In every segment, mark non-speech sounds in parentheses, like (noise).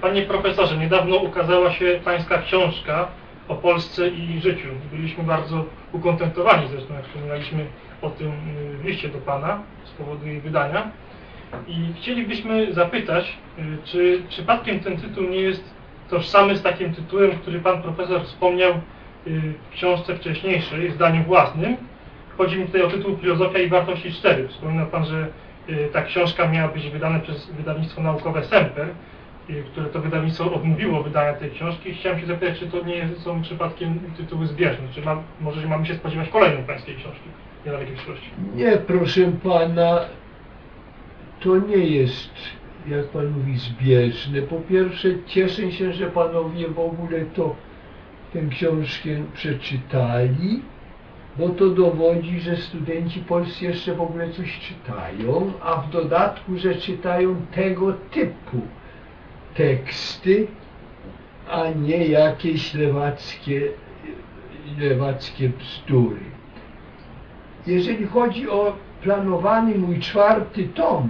Panie profesorze, niedawno ukazała się pańska książka o Polsce i życiu. Byliśmy bardzo ukontentowani zresztą, jak wspominaliśmy o tym y, w liście do pana z powodu jej wydania. I chcielibyśmy zapytać, y, czy przypadkiem ten tytuł nie jest tożsamy z takim tytułem, który pan profesor wspomniał y, w książce wcześniejszej, zdaniem własnym. Chodzi mi tutaj o tytuł Filozofia i Wartości 4. Wspominał pan, że ta książka miała być wydana przez wydawnictwo naukowe Semper, które to wydawnictwo odmówiło wydania tej książki. Chciałem się zapytać, czy to nie są przypadkiem tytuły zbieżne, czy ma, może mamy się spodziewać kolejnej pańskiej książki w niedalekiej przyszłości. Nie, proszę pana, to nie jest, jak pan mówi, zbieżne. Po pierwsze, cieszę się, że panowie w ogóle to tę książkę przeczytali, bo to dowodzi, że studenci polscy jeszcze w ogóle coś czytają, a w dodatku, że czytają tego typu teksty, a nie jakieś lewackie, lewackie bzdury. Jeżeli chodzi o planowany mój czwarty tom,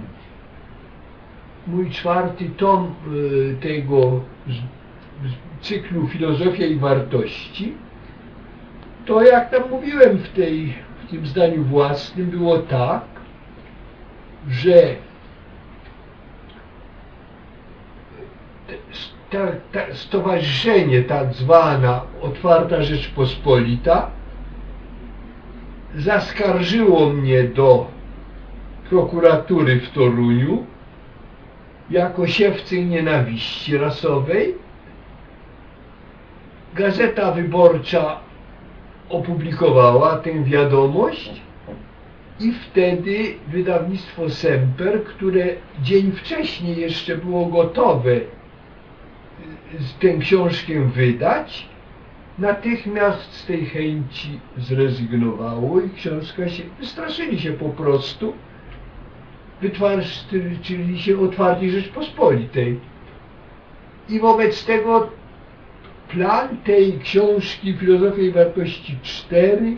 mój czwarty tom y, tego cyklu Filozofia i Wartości, to jak tam mówiłem w, tej, w tym zdaniu własnym, było tak, że ta, ta, stowarzyszenie tak zwana Otwarta Rzeczpospolita zaskarżyło mnie do prokuratury w Toruniu jako siewcy nienawiści rasowej. Gazeta Wyborcza opublikowała tę wiadomość i wtedy wydawnictwo Semper, które dzień wcześniej jeszcze było gotowe y, tę książkę wydać, natychmiast z tej chęci zrezygnowało i książka się, wystraszyli się po prostu, wytwarzyli się otwartej Rzeczpospolitej. I wobec tego plan tej książki Filozofia i Wartości 4,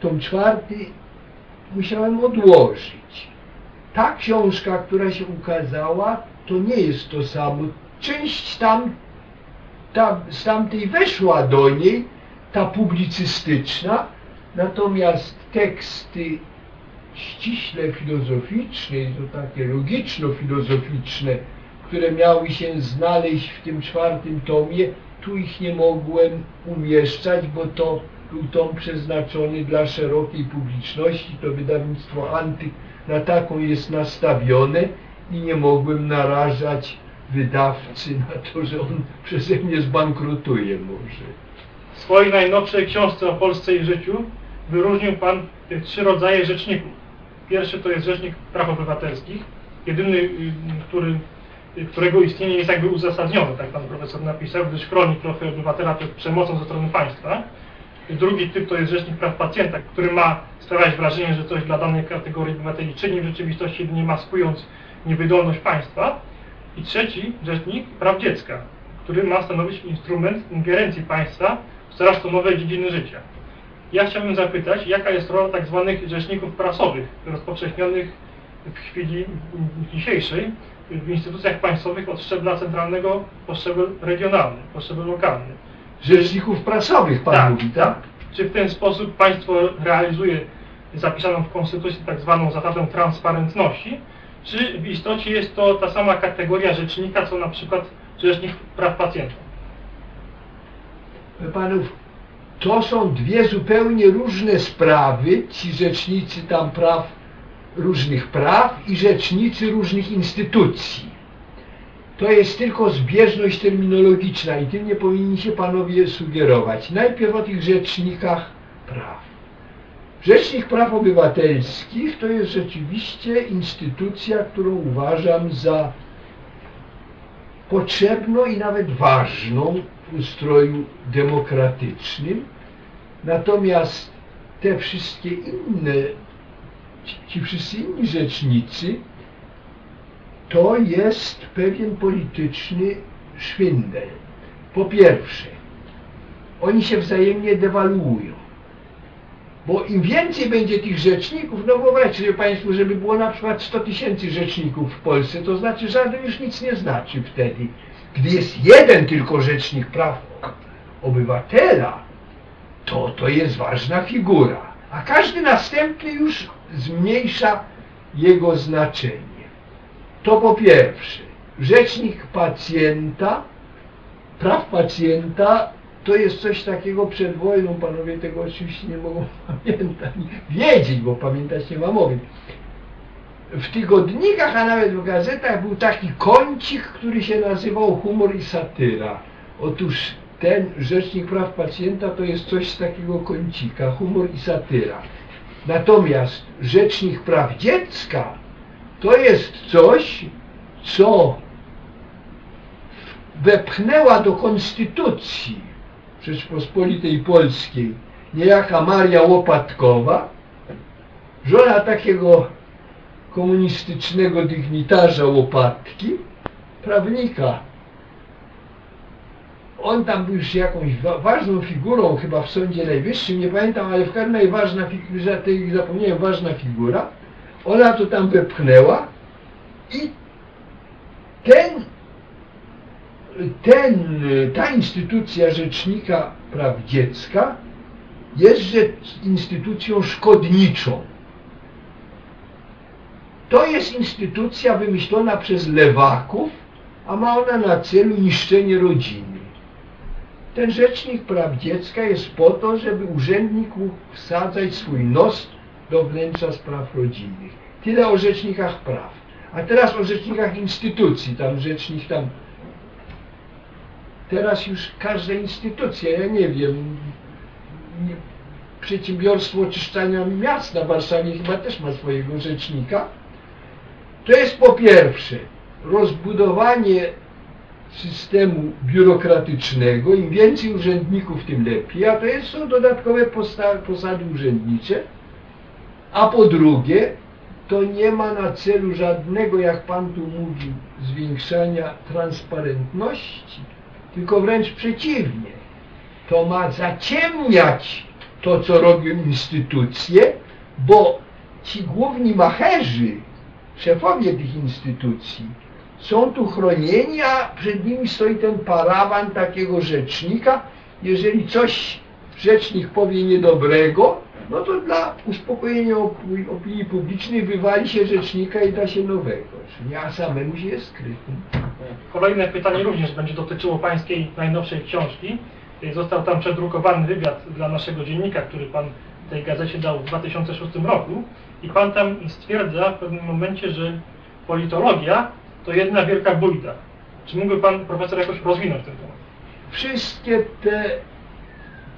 tom czwarty, musiałem odłożyć. Ta książka, która się ukazała, to nie jest to samo. Część tam ta, z tamtej weszła do niej, ta publicystyczna, natomiast teksty ściśle filozoficzne, i to takie logiczno-filozoficzne, które miały się znaleźć w tym czwartym tomie, tu ich nie mogłem umieszczać, bo to był tom przeznaczony dla szerokiej publiczności, to wydawnictwo Antyk na taką jest nastawione i nie mogłem narażać wydawcy na to, że on przeze mnie zbankrutuje może. W swojej najnowszej książce o Polsce i życiu wyróżnił Pan trzy rodzaje rzeczników. Pierwszy to jest Rzecznik Praw Obywatelskich, jedyny, y, który, y, którego istnienie jest jakby uzasadnione, tak Pan Profesor napisał, gdyż chroni trochę obywatela przed przemocą ze strony państwa. Drugi typ to jest Rzecznik Praw Pacjenta, który ma sprawiać wrażenie, że coś dla danej kategorii obywateli czyni, w rzeczywistości jedynie maskując niewydolność państwa. I trzeci Rzecznik Praw Dziecka, który ma stanowić instrument ingerencji państwa w coraz to nowe dziedziny życia. Ja chciałbym zapytać, jaka jest rola tak zwanych rzeczników prasowych, rozpowszechnionych w chwili dzisiejszej w instytucjach państwowych od szczebla centralnego po szczebel regionalny, po szczebel lokalny. Rzeczników prasowych pan mówi, tak? Czy w ten sposób państwo realizuje zapisaną w Konstytucji tak zwaną zasadę transparentności, czy w istocie jest to ta sama kategoria rzecznika, co na przykład Rzecznik Praw Pacjenta? Wie Panów, to są dwie zupełnie różne sprawy, ci rzecznicy tam praw, różnych praw i rzecznicy różnych instytucji. To jest tylko zbieżność terminologiczna i tym nie powinni się panowie sugerować. Najpierw o tych rzecznikach praw. Rzecznik Praw Obywatelskich to jest rzeczywiście instytucja, którą uważam za potrzebną i nawet ważną w ustroju demokratycznym. Natomiast te wszystkie inne, ci, wszyscy inni rzecznicy, to jest pewien polityczny szwindel. Po pierwsze, oni się wzajemnie dewaluują. Bo im więcej będzie tych rzeczników, no wyobraźcie sobie Państwo, żeby było na przykład 100 tysięcy rzeczników w Polsce, to znaczy żaden już nic nie znaczy wtedy. Gdy jest jeden tylko rzecznik praw obywatela, to to jest ważna figura, a każdy następny już zmniejsza jego znaczenie. To po pierwsze, rzecznik pacjenta, praw pacjenta to jest coś takiego przed wojną, panowie tego oczywiście nie mogą (laughs) pamiętać, wiedzieć, bo pamiętać nie ma mowy. W tygodnikach, a nawet w gazetach był taki kącik, który się nazywał humor i satyra. Otóż ten rzecznik praw pacjenta to jest coś z takiego kącika, humor i satyra. Natomiast rzecznik praw dziecka to jest coś, co wepchnęła do konstytucji Rzeczpospolitej Polskiej niejaka Maria Łopatkowa, żona takiego komunistycznego dygnitarza Łopatki, prawnika. On tam był już jakąś wa ważną figurą chyba w Sądzie Najwyższym, nie pamiętam, ale w każdym razie ważna figura, tej zapomniałem, ważna figura. Ona to tam wepchnęła i ten ten, ta instytucja Rzecznika Praw Dziecka jest instytucją szkodniczą. To jest instytucja wymyślona przez lewaków, a ma ona na celu niszczenie rodziny. Ten Rzecznik Praw Dziecka jest po to, żeby urzędnik mógł wsadzać swój nos do wnętrza spraw rodzinnych. Tyle o rzecznikach praw. A teraz o rzecznikach instytucji. Tam rzecznik tam Teraz już każda instytucja, ja nie wiem, nie, przedsiębiorstwo oczyszczania miast na Warszawie chyba też ma swojego rzecznika. To jest po pierwsze rozbudowanie systemu biurokratycznego, im więcej urzędników, tym lepiej, a to jest, są dodatkowe posady urzędnicze. A po drugie, to nie ma na celu żadnego, jak Pan tu mówił, zwiększania transparentności tylko wręcz przeciwnie. To ma zaciemniać to, co robią instytucje, bo ci główni macherzy, szefowie tych instytucji, są tu chronieni, a przed nimi stoi ten parawan takiego rzecznika. Jeżeli coś rzecznik powie niedobrego, no to dla uspokojenia opinii publicznej wywali się rzecznika i da się nowego, czyli a samemu się jest skrytym. Kolejne pytanie również będzie dotyczyło Pańskiej najnowszej książki. Został tam przedrukowany wywiad dla naszego dziennika, który Pan tej gazecie dał w 2006 roku i Pan tam stwierdza w pewnym momencie, że politologia to jedna wielka bójda. Czy mógłby Pan profesor jakoś rozwinąć ten temat? Wszystkie te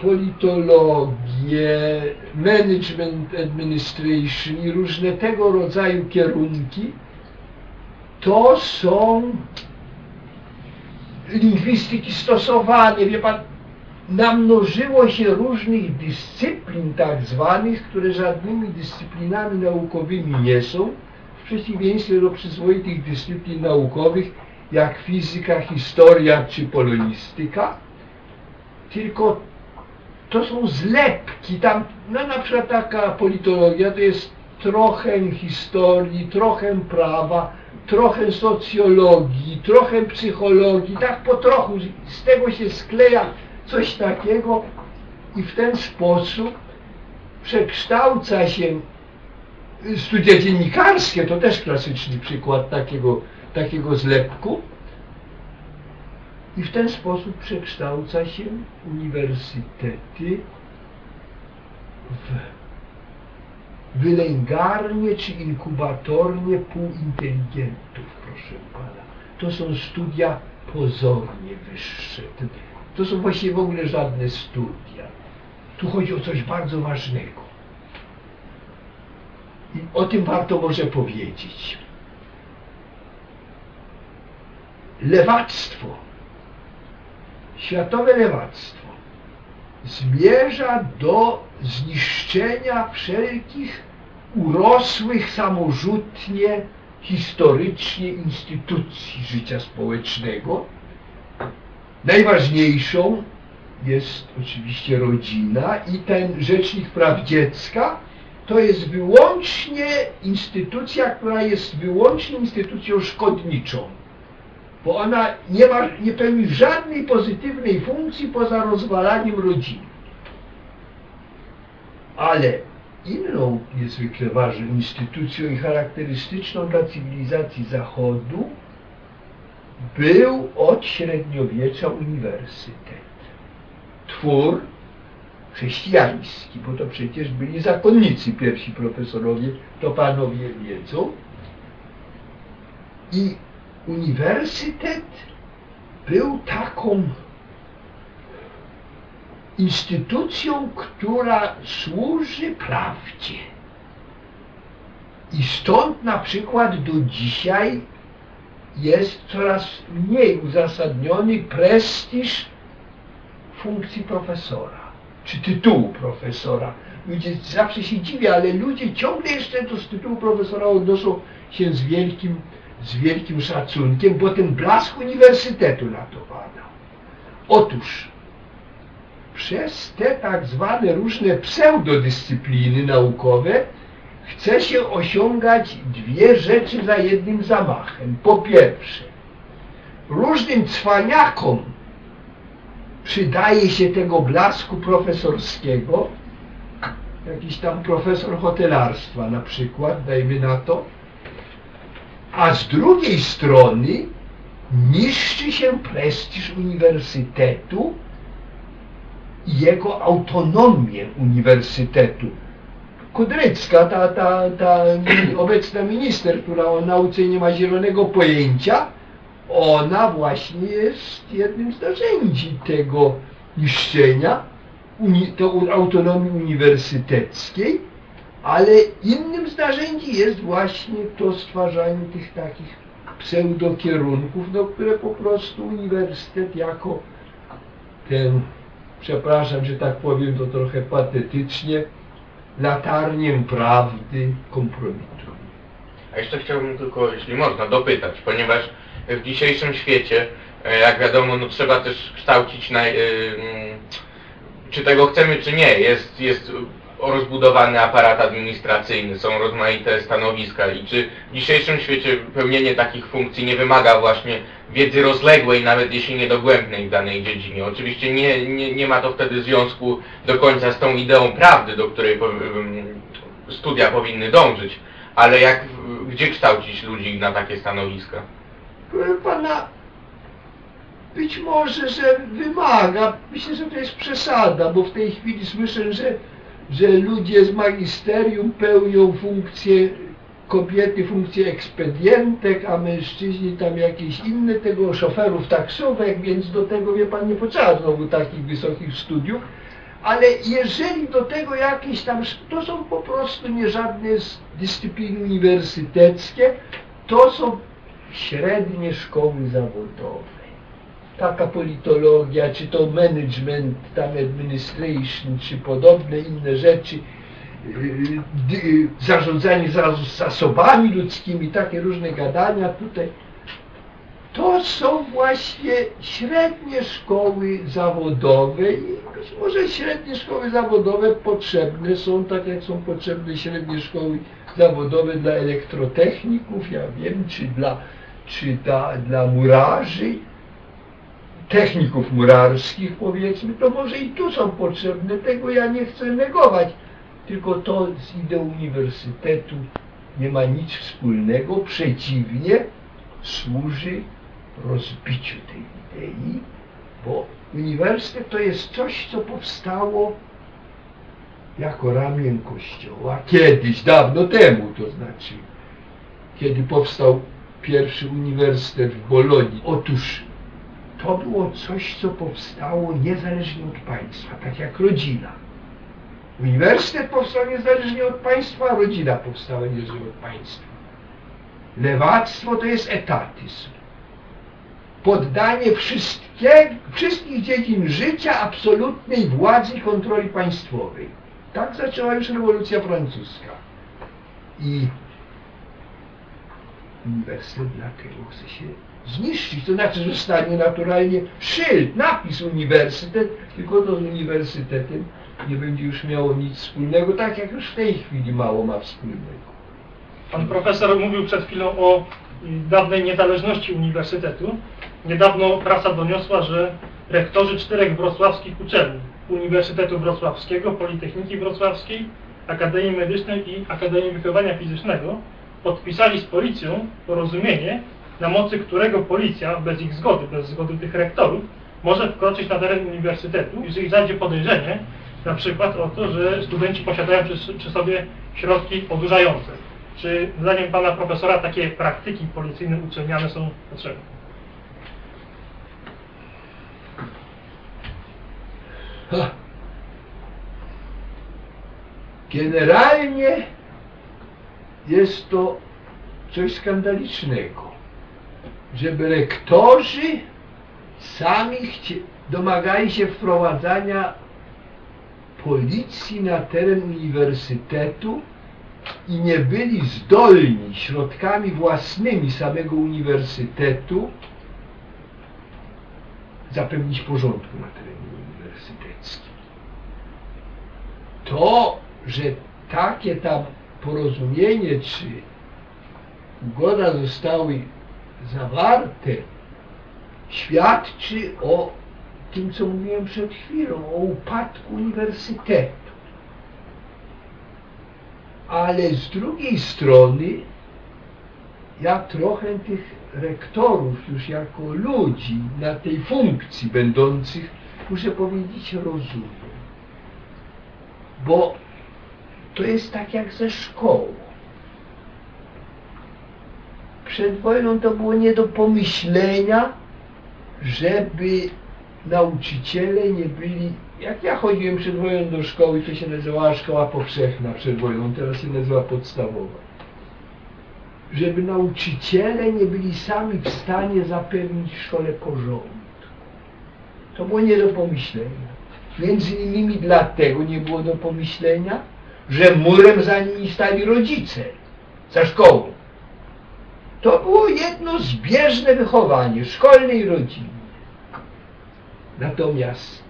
politologie, management administration i różne tego rodzaju kierunki to są lingwistyki stosowane. Wie pan, namnożyło się różnych dyscyplin tak zwanych, które żadnymi dyscyplinami naukowymi nie są, w przeciwieństwie do przyzwoitych dyscyplin naukowych, jak fizyka, historia czy polonistyka, tylko to są zlepki, tam, no na przykład taka politologia to jest trochę historii, trochę prawa, trochę socjologii, trochę psychologii, tak po trochu, z tego się skleja coś takiego i w ten sposób przekształca się studia dziennikarskie, to też klasyczny przykład takiego, takiego zlepku, i w ten sposób przekształca się uniwersytety w wylęgarnie czy inkubatornie półinteligentów, proszę pana. To są studia pozornie wyższe. To są właściwie w ogóle żadne studia. Tu chodzi o coś bardzo ważnego. I o tym warto może powiedzieć. Lewactwo światowe lewactwo zmierza do zniszczenia wszelkich urosłych samorzutnie historycznie instytucji życia społecznego. Najważniejszą jest oczywiście rodzina i ten Rzecznik Praw Dziecka to jest wyłącznie instytucja, która jest wyłącznie instytucją szkodniczą bo ona nie, ma, nie pełni żadnej pozytywnej funkcji poza rozwalaniem rodziny. Ale inną niezwykle ważną instytucją i charakterystyczną dla cywilizacji Zachodu był od średniowiecza uniwersytet. Twór chrześcijański, bo to przecież byli zakonnicy pierwsi profesorowie, to panowie wiedzą. I uniwersytet był taką instytucją, która służy prawdzie. I stąd na przykład do dzisiaj jest coraz mniej uzasadniony prestiż funkcji profesora, czy tytułu profesora. Ludzie zawsze się dziwią, ale ludzie ciągle jeszcze do tytułu profesora odnoszą się z wielkim, z wielkim szacunkiem, bo ten blask uniwersytetu na to pada. Otóż przez te tak zwane różne pseudodyscypliny naukowe chce się osiągać dwie rzeczy za jednym zamachem. Po pierwsze, różnym cwaniakom przydaje się tego blasku profesorskiego, jakiś tam profesor hotelarstwa na przykład, dajmy na to, a z drugiej strony niszczy się prestiż uniwersytetu i jego autonomię uniwersytetu. Kudrycka, ta, ta, ta (clears throat) obecna minister, która o nauce nie ma zielonego pojęcia, ona właśnie jest jednym z narzędzi tego niszczenia uni, to autonomii uniwersyteckiej, ale innym z narzędzi jest właśnie to stwarzanie tych takich pseudokierunków, no, które po prostu uniwersytet jako ten, przepraszam, że tak powiem to trochę patetycznie, latarnię prawdy kompromituje. A jeszcze chciałbym tylko, jeśli można, dopytać, ponieważ w dzisiejszym świecie, e, jak wiadomo, no trzeba też kształcić, na, y, mm, czy tego chcemy, czy nie. Jest, jest rozbudowany aparat administracyjny, są rozmaite stanowiska i czy w dzisiejszym świecie pełnienie takich funkcji nie wymaga właśnie wiedzy rozległej, nawet jeśli nie dogłębnej w danej dziedzinie. Oczywiście nie, nie, nie ma to wtedy związku do końca z tą ideą prawdy, do której ym, studia powinny dążyć, ale jak, gdzie kształcić ludzi na takie stanowiska? Proszę pana, być może, że wymaga, myślę, że to jest przesada, bo w tej chwili słyszę, że, że ludzie z magisterium pełnią funkcję, kobiety funkcję ekspedientek, a mężczyźni tam jakieś inne tego, szoferów taksówek, więc do tego, wie pan, nie potrzeba znowu takich wysokich studiów, ale jeżeli do tego jakieś tam, to są po prostu nie żadne dyscypliny uniwersyteckie, to są średnie szkoły zawodowe. Taka politologia, czy to management, tam administration, czy podobne inne rzeczy, yy, dy- zarządzanie zas- zasobami ludzkimi, takie różne gadania tutaj. To są właśnie średnie szkoły zawodowe i być może średnie szkoły zawodowe potrzebne są, tak jak są potrzebne średnie szkoły zawodowe dla elektrotechników, ja wiem, czy dla, czy dla murarzy, techników murarskich powiedzmy, to może i tu są potrzebne, tego ja nie chcę negować, tylko to z ideą uniwersytetu nie ma nic wspólnego, przeciwnie, służy rozbiciu tej idei, bo uniwersytet to jest coś, co powstało jako ramię kościoła kiedyś, dawno temu to znaczy, kiedy powstał pierwszy uniwersytet w Bolonii. Otóż to było coś, co powstało niezależnie od państwa, tak jak rodzina. Uniwersytet powstał niezależnie od państwa, a rodzina powstała niezależnie od państwa. Lewactwo to jest etatyzm. Poddanie wszystkich dziedzin życia absolutnej władzy i kontroli państwowej. Tak zaczęła już rewolucja francuska. I uniwersytet dlatego chce się zniszczyć. To znaczy, że stanie naturalnie szyld, napis uniwersytet, tylko to z uniwersytetem nie będzie już miało nic wspólnego, tak jak już w tej chwili mało ma wspólnego. Pan profesor mówił przed chwilą o dawnej niezależności uniwersytetu. Niedawno prasa doniosła, że rektorzy czterech wrocławskich uczelni, Uniwersytetu Wrocławskiego, Politechniki Wrocławskiej, Akademii Medycznej i Akademii Wychowania Fizycznego podpisali z policją porozumienie, na mocy którego policja, bez ich zgody, bez zgody tych rektorów, może wkroczyć na teren uniwersytetu, jeżeli zajdzie podejrzenie, na przykład o to, że studenci posiadają przy, przy sobie środki odurzające. Czy zdaniem pana profesora takie praktyki policyjne uczelniane są potrzebne? Generalnie jest to coś skandalicznego, żeby rektorzy sami domagali się wprowadzania policji na teren uniwersytetu i nie byli zdolni środkami własnymi samego uniwersytetu zapewnić porządku na terenie uniwersyteckim. To, że takie tam porozumienie czy ugoda zostały zawarte, świadczy o tym, co mówiłem przed chwilą, o upadku uniwersytetu. Ale z drugiej strony ja trochę tych rektorów już jako ludzi na tej funkcji będących, muszę powiedzieć, rozumiem. Bo to jest tak jak ze szkołą. Przed wojną to było nie do pomyślenia, żeby nauczyciele nie byli. Jak ja chodziłem przed wojną do szkoły, to się nazywała szkoła powszechna przed wojną, teraz się nazywa podstawowa. Żeby nauczyciele nie byli sami w stanie zapewnić szkole porządku. To było nie do pomyślenia. Między innymi dlatego nie było do pomyślenia, że murem za nimi stali rodzice, za szkołą. To było jedno zbieżne wychowanie szkolne i rodzinne. Natomiast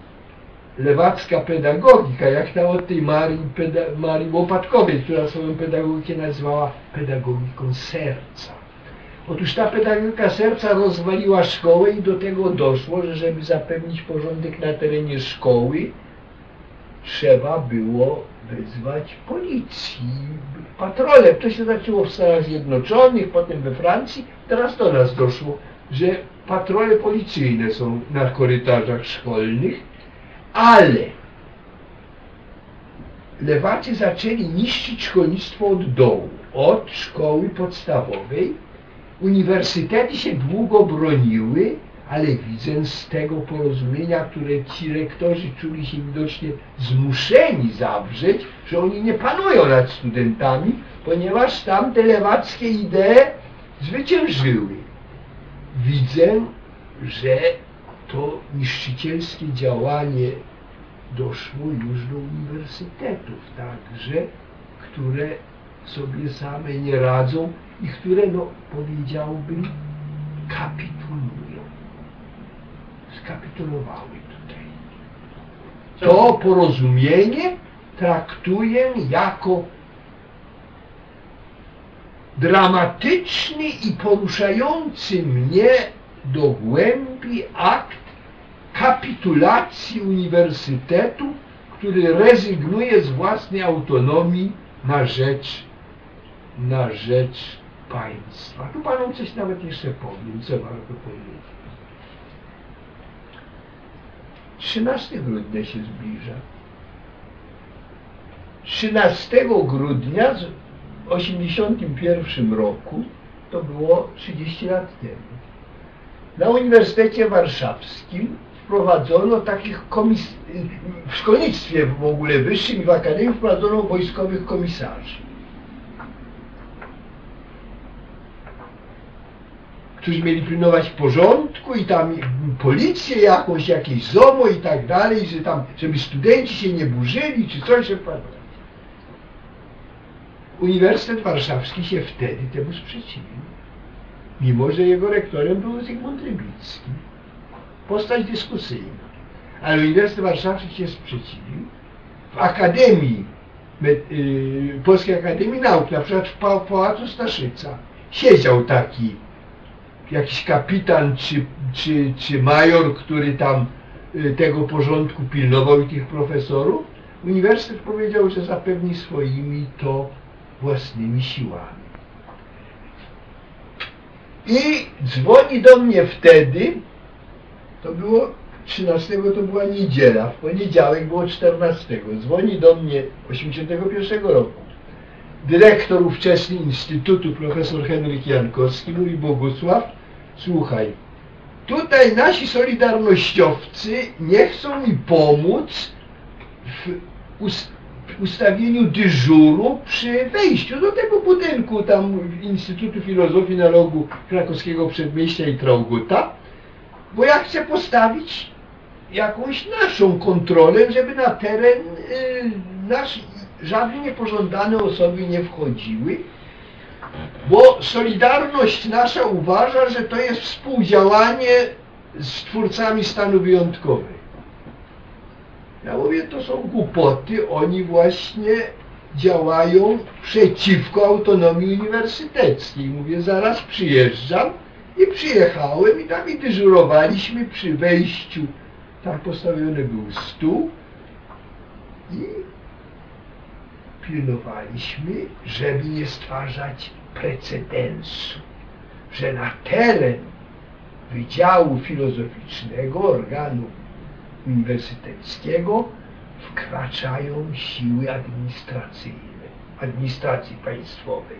lewacka pedagogika, jak ta od tej Marii, peda, Marii Łopatkowej, która swoją pedagogikę nazywała pedagogiką serca. Otóż ta pedagogika serca rozwaliła szkołę i do tego doszło, że żeby zapewnić porządek na terenie szkoły, trzeba było wezwać policji, patrole. To się zaczęło w Stanach Zjednoczonych, potem we Francji, teraz do nas doszło, że patrole policyjne są na korytarzach szkolnych, ale lewacy zaczęli niszczyć szkolnictwo od dołu, od szkoły podstawowej. Uniwersytety się długo broniły, ale widzę z tego porozumienia, które ci rektorzy czuli się widocznie zmuszeni zawrzeć, że oni nie panują nad studentami, ponieważ tamte lewackie idee zwyciężyły. Widzę, że to niszczycielskie działanie doszło już do uniwersytetów także, które sobie same nie radzą i które, no powiedziałbym, kapitulują. Skapitulowały tutaj. To porozumienie traktuję jako dramatyczny i poruszający mnie do głębi akt kapitulacji uniwersytetu, który rezygnuje z własnej autonomii na rzecz, na rzecz państwa. Tu panom coś nawet jeszcze powiem, co warto powiedzieć. 13 grudnia się zbliża. 13 grudnia w 81 roku, to było 30 lat temu, na Uniwersytecie Warszawskim wprowadzono takich komis... w szkolnictwie w ogóle wyższym i w akademii wprowadzono wojskowych komisarzy. Którzy mieli pilnować porządku i tam policję jakąś, jakieś ZOMO i tak dalej, że tam, żeby studenci się nie burzyli, czy coś podoba. Uniwersytet Warszawski się wtedy temu sprzeciwił, mimo że jego rektorem był Zygmunt Rybicki. Postać dyskusyjna. Ale Uniwersytet Warszawski się sprzeciwił. W Akademii, yy, Polskiej Akademii Nauk, na przykład w Pałacu Staszyca, siedział taki jakiś kapitan czy, czy, czy major, który tam y, tego porządku pilnował i tych profesorów. Uniwersytet powiedział, że zapewni swoimi to własnymi siłami. I dzwoni do mnie wtedy, to było 13 to była niedziela, w poniedziałek było 14. Dzwoni do mnie 81 roku. Dyrektor ówczesny Instytutu, profesor Henryk Jankowski, mówi Bogusław, słuchaj, tutaj nasi solidarnościowcy nie chcą mi pomóc w us- w ustawieniu dyżuru przy wejściu do tego budynku tam Instytutu Filozofii na rogu krakowskiego przedmieścia i Trauguta, bo ja chcę postawić jakąś naszą kontrolę, żeby na teren y, nasz żadne niepożądane osoby nie wchodziły, bo Solidarność nasza uważa, że to jest współdziałanie z twórcami stanu wyjątkowego. Ja mówię, to są głupoty, oni właśnie działają przeciwko autonomii uniwersyteckiej. Mówię, zaraz przyjeżdżam i przyjechałem i tam i dyżurowaliśmy przy wejściu. Tam postawiony był stół i pilnowaliśmy, żeby nie stwarzać precedensu, że na teren Wydziału Filozoficznego organu uniwersyteckiego wkraczają siły administracyjne, administracji państwowej.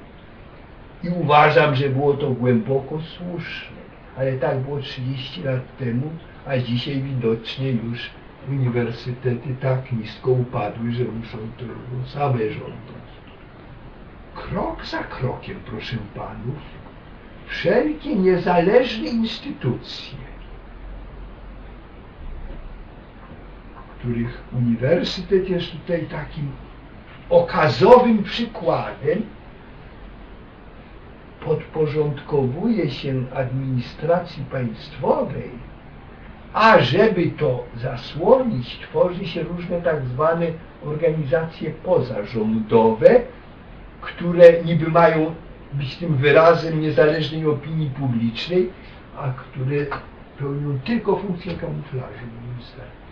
I uważam, że było to głęboko słuszne, ale tak było 30 lat temu, a dzisiaj widocznie już uniwersytety tak nisko upadły, że muszą to same żądać. Krok za krokiem, proszę panów, wszelkie niezależne instytucje, których uniwersytet jest tutaj takim okazowym przykładem, podporządkowuje się administracji państwowej, a żeby to zasłonić, tworzy się różne tak zwane organizacje pozarządowe, które niby mają być tym wyrazem niezależnej opinii publicznej, a które pełnią tylko funkcję kamuflażu moim zdaniem.